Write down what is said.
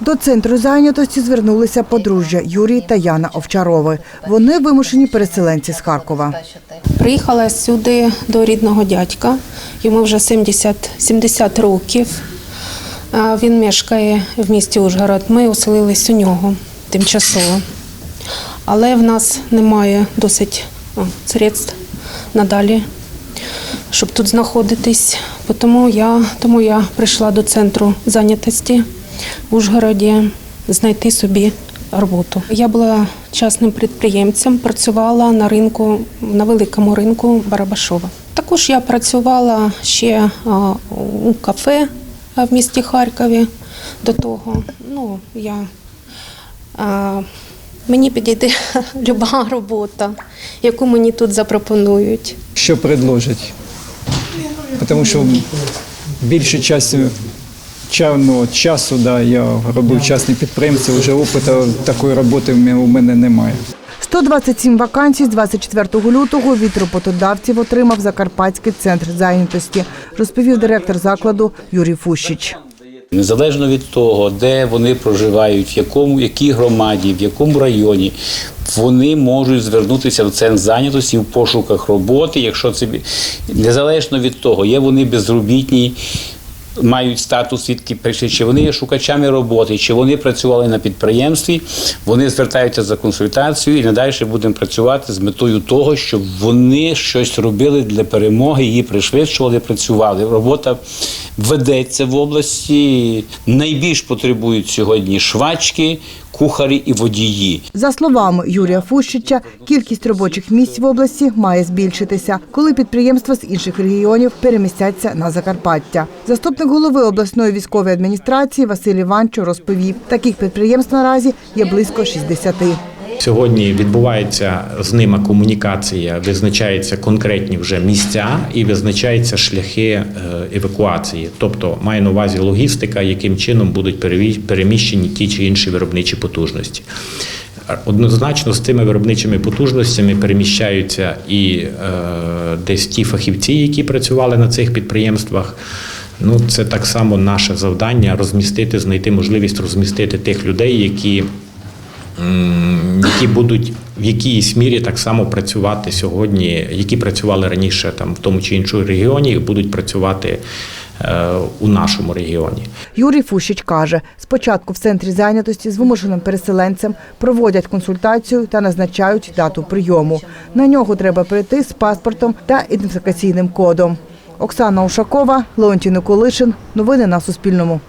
До центру зайнятості звернулися подружжя Юрій та Яна Овчарови. Вони вимушені переселенці з Харкова. Приїхала сюди до рідного дядька. Йому вже 70, 70 років. Він мешкає в місті Ужгород. Ми оселились у нього тимчасово. Але в нас немає досить средств надалі, щоб тут знаходитись. Тому я, тому я прийшла до центру зайнятості Ужгороді знайти собі роботу. Я була частним підприємцем, працювала на ринку, на великому ринку Барабашова. Також я працювала ще у кафе в місті Харкові. До того, ну, я, а, мені підійде люба робота, яку мені тут запропонують. що предложать. Тому що більше часу, ча- ну, часу да, я робив частні підприємці, вже опиту такої роботи в мене- у мене немає. 127 вакансій з 24 лютого від роботодавців отримав Закарпатський центр зайнятості, розповів директор закладу Юрій Фущич. Незалежно від того, де вони проживають, в якому якій громаді, в якому районі, вони можуть звернутися в центр зайнятості в пошуках роботи, якщо це незалежно від того, є вони безробітні. Мають статус, свідки прийшли, чи вони є шукачами роботи, чи вони працювали на підприємстві, вони звертаються за консультацією і надалі будемо працювати з метою того, щоб вони щось робили для перемоги, її пришвидшували, працювали. Робота ведеться в області. Найбільш потребують сьогодні швачки, кухарі і водії. За словами Юрія Фущича, кількість робочих місць в області має збільшитися, коли підприємства з інших регіонів перемістяться на Закарпаття. Заступник голови обласної військової адміністрації Василь Іванчо розповів, таких підприємств наразі є близько 60. Сьогодні відбувається з ними комунікація, визначаються конкретні вже місця і визначаються шляхи е, евакуації. Тобто має на увазі логістика, яким чином будуть переміщені ті чи інші виробничі потужності. Однозначно з цими виробничими потужностями переміщаються і е, десь ті фахівці, які працювали на цих підприємствах. Ну, це так само наше завдання розмістити, знайти можливість розмістити тих людей, які які будуть в якійсь мірі так само працювати сьогодні, які працювали раніше там в тому чи іншому регіоні, і будуть працювати е, у нашому регіоні. Юрій Фущич каже, спочатку в центрі зайнятості з вимушеним переселенцем проводять консультацію та назначають дату прийому. На нього треба прийти з паспортом та ідентифікаційним кодом. Оксана Ушакова, Леонтій Николишин. Новини на Суспільному.